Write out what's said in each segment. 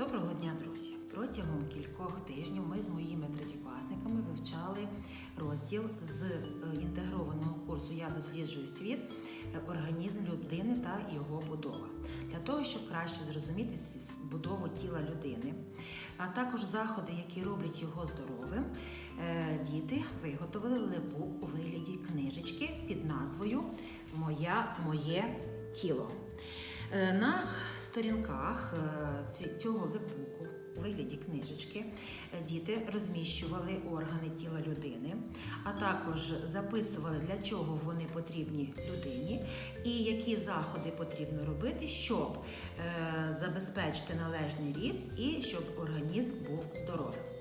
Доброго дня, друзі! Протягом кількох тижнів ми з моїми третєкласниками вивчали розділ з е, інтегрованого курсу Я досліджую світ, організм людини та його будова. Для того, щоб краще зрозуміти будову тіла людини, а також заходи, які роблять його здоровим, е, діти виготовили лебук у вигляді книжечки під назвою Моя моє тіло. Е, На сторінках е, цього лепуку у вигляді книжечки е, діти розміщували органи тіла людини, а також записували, для чого вони потрібні людині і які заходи потрібно робити, щоб е, забезпечити належний ріст і щоб організм був здоровим.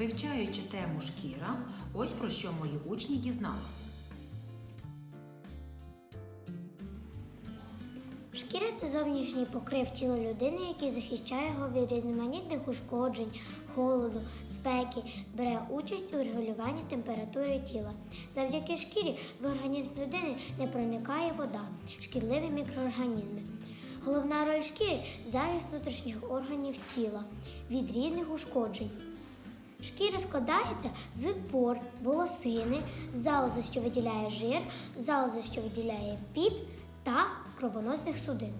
Вивчаючи тему шкіра, ось про що мої учні дізналися. Шкіра це зовнішній покрив тіла людини, який захищає його від різноманітних ушкоджень, холоду, спеки, бере участь у регулюванні температури тіла. Завдяки шкірі в організм людини не проникає вода, шкідливі мікроорганізми. Головна роль шкіри захист внутрішніх органів тіла від різних ушкоджень. Шкіра складається з пор, волосини, залози, що виділяє жир, залози, що виділяє піт та кровоносних судин.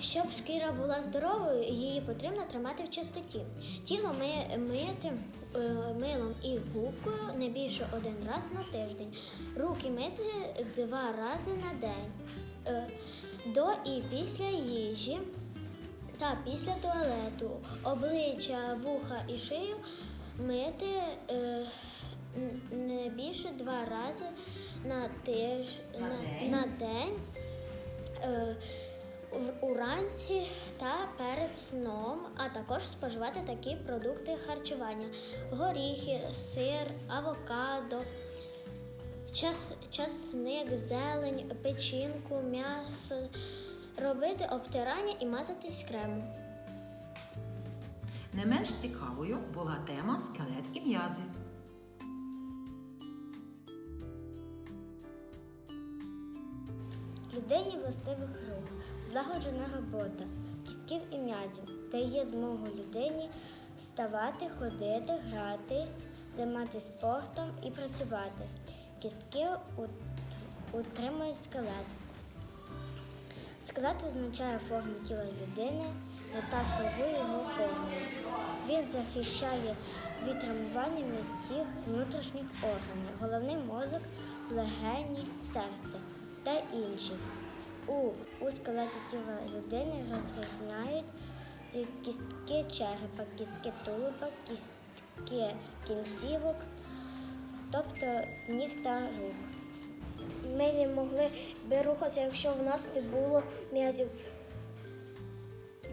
Щоб шкіра була здоровою, її потрібно тримати в чистоті. Тіло ми, мити е, милом і губкою не більше один раз на тиждень. Руки мити два рази на день. Е, До і після їжі та після туалету. Обличчя, вуха і шию мити е, не більше два рази на тиж На на, день. Е, Уранці та перед сном, а також споживати такі продукти харчування: горіхи, сир, авокадо, час, часник, зелень, печінку, м'ясо, робити обтирання і мазатись кремом. Не менш цікавою була тема скелет і м'язи. Людині властивих рук, злагоджена робота, кістків і м'язів дає змогу людині вставати, ходити, гратись, займатися спортом і працювати. Кістки утримують скелет. Скелет означає форму тіла людини та слугує його формою. Він захищає від травмування м'яких внутрішніх органів, головний мозок, легені, серце та інші. У, у скелеті тіла людини розрізняють кістки черепа, кістки тулуба, кістки кінцівок, тобто ніг та рух. Ми не могли би рухатися, якщо в нас не було м'язів.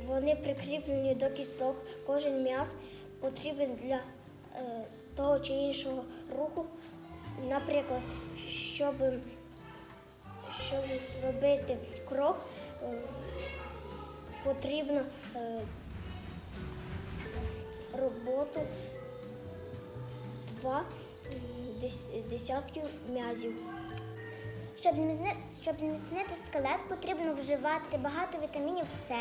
Вони прикріплені до кісток. Кожен м'яз потрібен для е, того чи іншого руху. Наприклад, щоб, щоб зробити крок, е, потрібно е, роботу два десятків м'язів. Щоб зміцнити, щоб зміцнити скелет, потрібно вживати багато вітамінів С,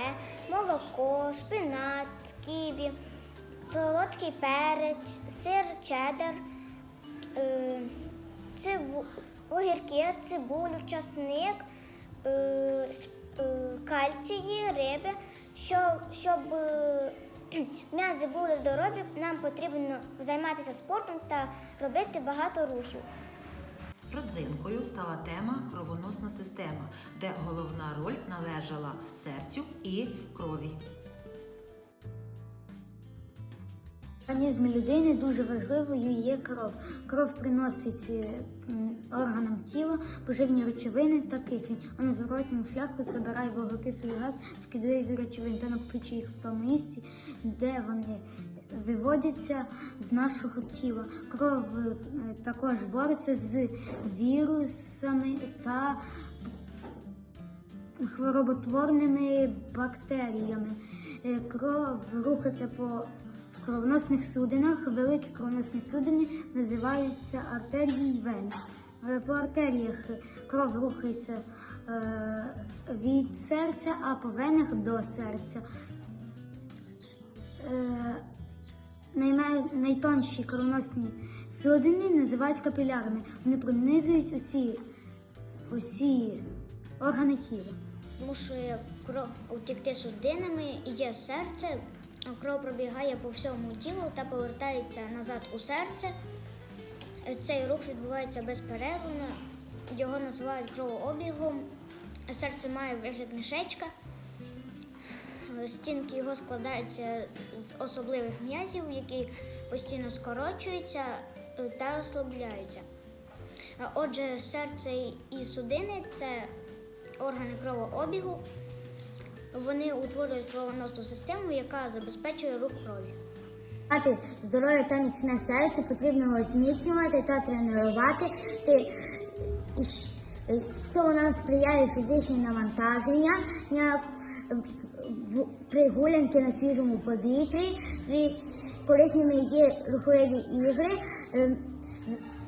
молоко, шпинат, ківі, солодкий перець, сир чеддер, е, цибу, огірки, цибулю, часник, е, е, кальції, риби. Щоб, щоб е, м'язи були здорові, нам потрібно займатися спортом та робити багато рухів. Родзинкою стала тема кровоносна система, де головна роль належала серцю і крові. Організмі людини дуже важливою є кров. Кров приносить е, органам тіла поживні речовини та кисень, а на зворотньому шляху забирає вуглекислий газ, шкідливі речовини та накопичує їх в тому місці, де вони виводяться з нашого тіла. Кров е, також бореться з вірусами та хвороботворними бактеріями. Е, Кров рухається по кровоносних судинах. Великі кровоносні судини називаються артерії й вени. Е, По артеріях кров рухається від серця, а по венах до серця. Найтонші кровоносні судини називають капілярами. Вони пронизують усі, усі органи тіла. Мушує кров утікти судинами є серце. Кров пробігає по всьому тілу та повертається назад у серце. Цей рух відбувається безперервно. Його називають кровообігом. Серце має вигляд мішечка. Стінки його складаються з особливих м'язів, які постійно скорочуються е, та розслабляються. Отже, серце і судини це органи кровообігу. Вони утворюють кровоносну систему, яка забезпечує рух крові. Мати здорове та міцне серце потрібно його зміцнювати та тренувати. Е, нам сприяє фізичне навантаження при на свіжому повітрі, при корисними є рухливі ігри. Ем,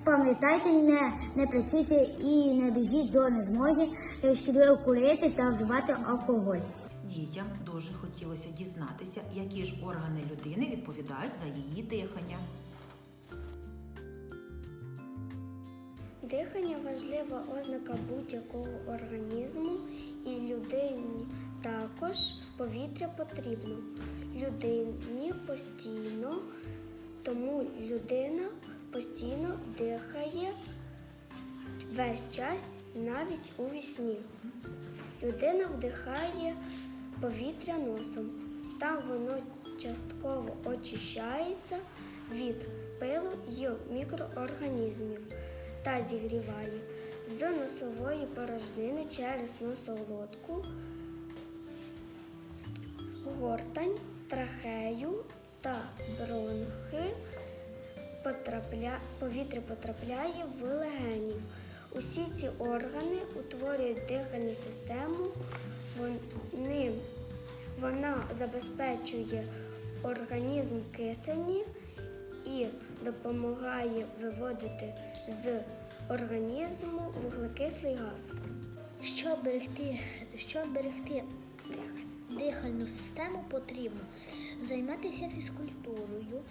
Пам'ятайте, не, не працюйте і не біжіть до незмоги е, шкідливо курити та вживати алкоголь. Дітям дуже хотілося дізнатися, які ж органи людини відповідають за її дихання. Дихання важлива ознака будь-якого організму, і людині також повітря потрібно. Людині постійно, тому людина постійно дихає весь час, навіть у вісні. Людина вдихає повітря носом, там воно частково очищається від пилу й мікроорганізмів та зігріває з носової порожнини через носолодку, гортань, трахею та бронхи потрапля... повітря потрапляє в легені. Усі ці органи утворюють дихальну систему. Вони... Вона забезпечує організм кисені і допомагає виводити з організму вуглекислий газ. Щоб берегти, щоб берегти дихальну систему, потрібно займатися фізкультурою.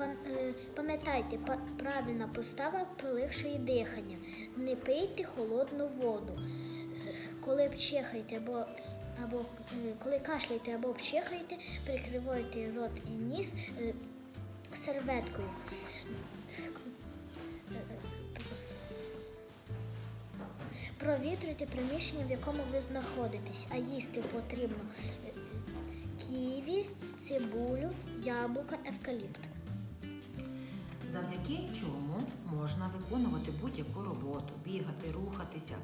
Е, Пам'ятайте, правильна постава полегшує дихання. Не пийте холодну воду. Коли пчихаєте або, або е, коли кашляєте або пчихаєте, прикривайте рот і ніс е, серветкою. Провітрюйте приміщення, в якому ви знаходитесь, а їсти потрібно е, ківі, цибулю, яблука, евкаліпт. Завдяки чому можна виконувати будь-яку роботу, бігати, рухатися,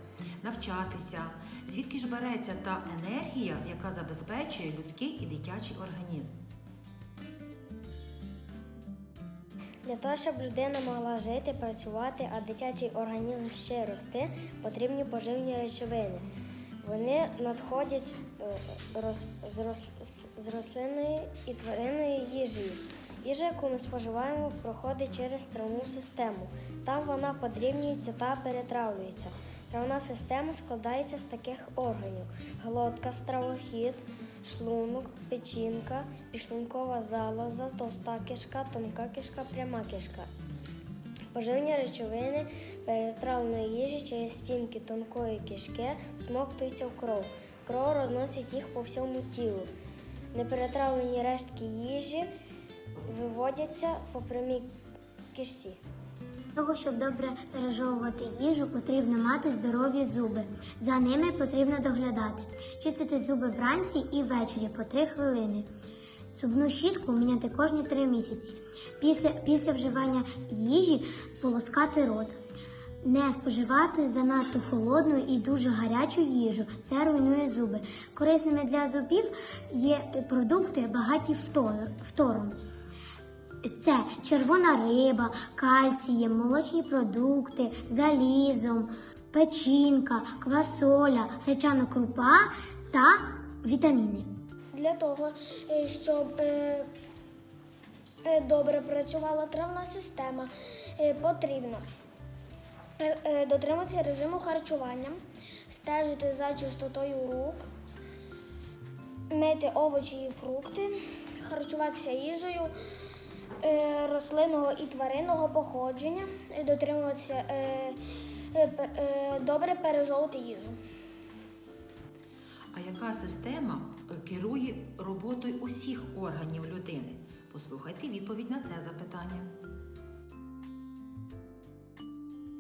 навчатися, звідки ж береться та енергія, яка забезпечує людський і дитячий організм. Для того, щоб людина могла жити, працювати, а дитячий організм ще рости, потрібні поживні речовини. Вони надходять е, з, рос- з- з рослинної і тваринної їжі. Їжа, яку ми споживаємо, проходить через травну систему. Там вона подрібнюється та перетравлюється. Травна система складається з таких органів: глотка, стравохід, шлунок, печінка, підшлункова залоза, товста кишка, тонка кишка, пряма кишка. Поживні речовини перетравленої їжі через стінки тонкої кишки всмоктуються в кров. Кров розносить їх по всьому тілу. Неперетравлені рештки їжі виводяться по прямій кишці. Того, щоб добре пережовувати їжу, потрібно мати здорові зуби. За ними потрібно доглядати. Чистити зуби вранці і ввечері по 3 хвилини. Зубну щітку міняти кожні 3 місяці. Після, після вживання їжі полоскати рот. Не споживати занадто холодну і дуже гарячу їжу. Це руйнує зуби. Корисними для зубів є продукти багаті фтор- фтором. Це червона риба, кальцієм, молочні продукти, залізом, печінка, квасоля, гречана крупа та вітаміни. Для того, е, щоб е, е, добре працювала травна система, потрібно дотриматися режиму харчування, стежити за чистотою рук, мити овочі і фрукти, харчуватися їжею рослинного і тваринного походження, дотримуватися е, е, пе- е, добре пережовувати їжу. А яка система е, керує роботою усіх органів людини? Послухайте відповідь на це запитання.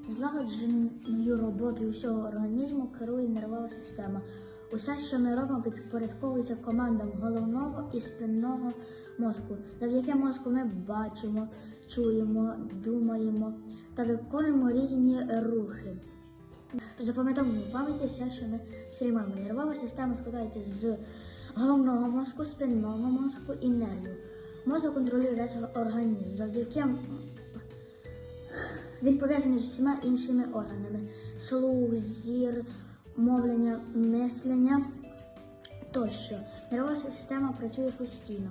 Злагодженою роботою всього організму керує нервова система. Усе, що ми робимо, підпорядковується командам головного і спинного мозку. Завдяки мозку ми бачимо, чуємо, думаємо та виконуємо різні рухи. Запам'ятовуємо в пам'яті все, що ми сприймаємо. Нервова система складається з головного мозку, спинного мозку і нервів. Мозок контролює весь організм. Завдяки він пов'язаний з усіма іншими органами: слух, зір, мовлення, мислення тощо. Нервова система працює постійно.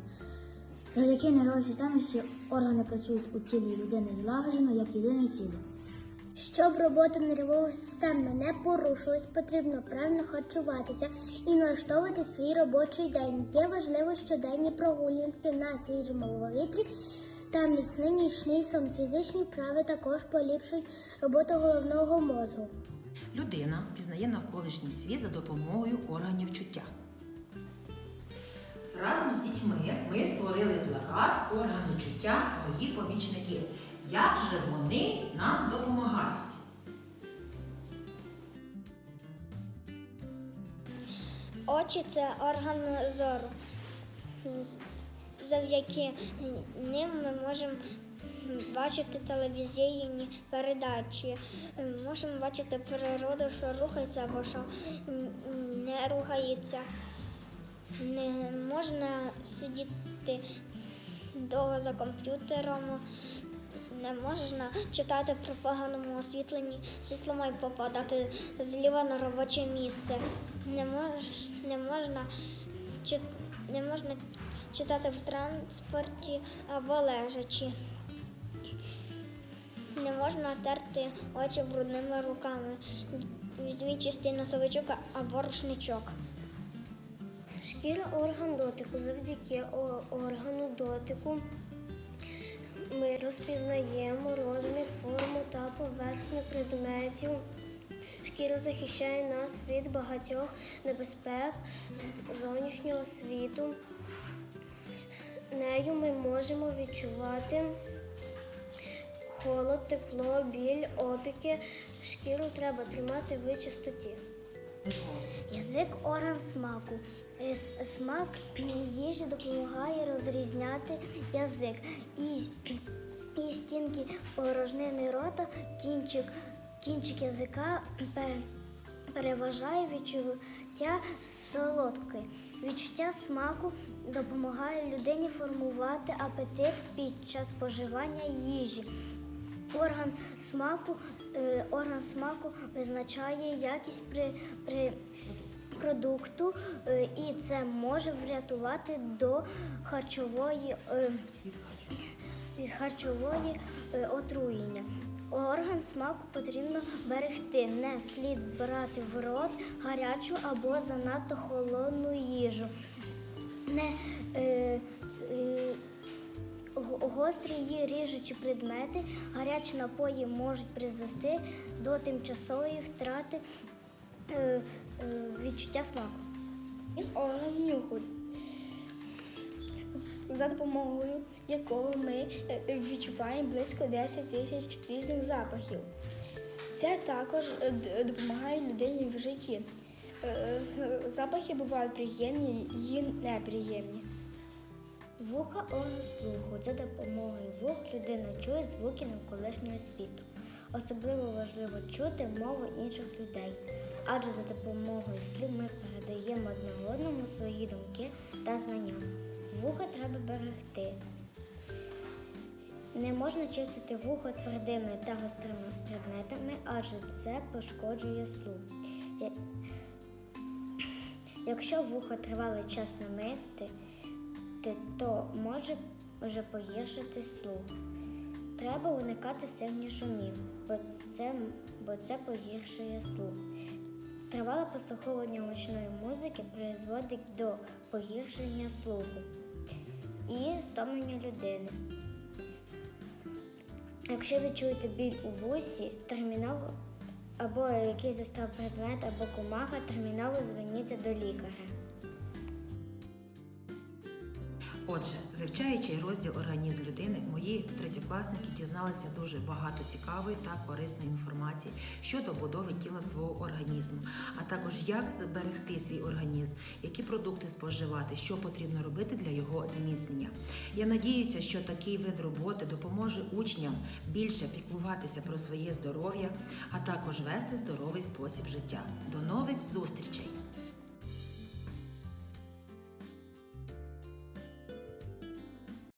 Завдяки нервовій системі всі органи працюють у тілі людини злагоджено, як єдине ціле. Щоб робота нервової системи не порушилась, потрібно правильно харчуватися і налаштовувати свій робочий день. Є важливо щоденні прогулянки на свіжому повітрі та міцний нічний сон. Фізичні вправи також поліпшують роботу головного мозку. Людина пізнає навколишній світ за допомогою органів чуття. Разом з дітьми ми створили плакат органи чуття мої помічники. Як же вони нам допомагають? Очі це орган зору. Завдяки ним ми можемо бачити телевізійні передачі, можемо бачити природу, що рухається або що не рухається. Не можна сидіти довго за комп'ютером, не можна читати при поганому освітленні, світло має попадати зліва на робоче місце. Не, мож, не, можна, чи- не можна читати в транспорті або лежачи. Не можна терти очі брудними руками. Візьміть чистий носовичок або рушничок. Шкіра орган дотику. Завдяки органу дотику ми розпізнаємо розмір, форму та поверхню предметів. Шкіра захищає нас від багатьох небезпек зовнішнього світу. Нею ми можемо відчувати холод, тепло, біль, опіки. Шкіру треба тримати в чистоті. Язик орган смаку. Е, Смак їжі допомагає розрізняти язик і, і стінки порожнини рота, кінчик, кінчик язика переважає відчуття солодке. Відчуття смаку допомагає людині формувати апетит під час споживання їжі. Орган смаку, е, орган смаку визначає якість при, при продукту, е, і це може врятувати до харчової е, харчової е, отруєння. Орган смаку потрібно берегти. Не слід брати в рот гарячу або занадто холодну їжу. Не е, е, Гострі і ріжучі предмети, гарячі напої можуть призвести до тимчасової втрати е, відчуття смаку. Із орган нюху. за допомогою якого ми е, е, відчуваємо близько 10 тисяч різних запахів. Це також е, допомагає людині в житті. Е, е, Запахи бувають приємні і неприємні. Вуха слуху. За допомогою вух людина чує звуки навколишнього світу. Особливо важливо чути мову інших людей, адже за допомогою слів ми передаємо одне одному свої думки та знання. Вуха треба берегти. Не можна чистити вухо твердими та гострими предметами, адже це пошкоджує слух. Якщо вухо тривалий час не мити, ти- то може вже погіршити слух. Треба уникати сильних шумів, бо це, бо це погіршує слух. Тривале послуховування гучної музики призводить до погіршення слуху і стомлення людини. Якщо ви чуєте біль у вусі, терміново або якийсь застряв предмет, або комаха, терміново зверніться до лікаря. Отже, вивчаючи розділ організм людини, мої третьокласники дізналися дуже багато цікавої та корисної інформації щодо будови тіла свого організму, а також як берегти свій організм, які продукти споживати, що потрібно робити для його зміцнення. Я надіюся, що такий вид роботи допоможе учням більше піклуватися про своє здоров'я, а також вести здоровий спосіб життя. До нових зустрічей!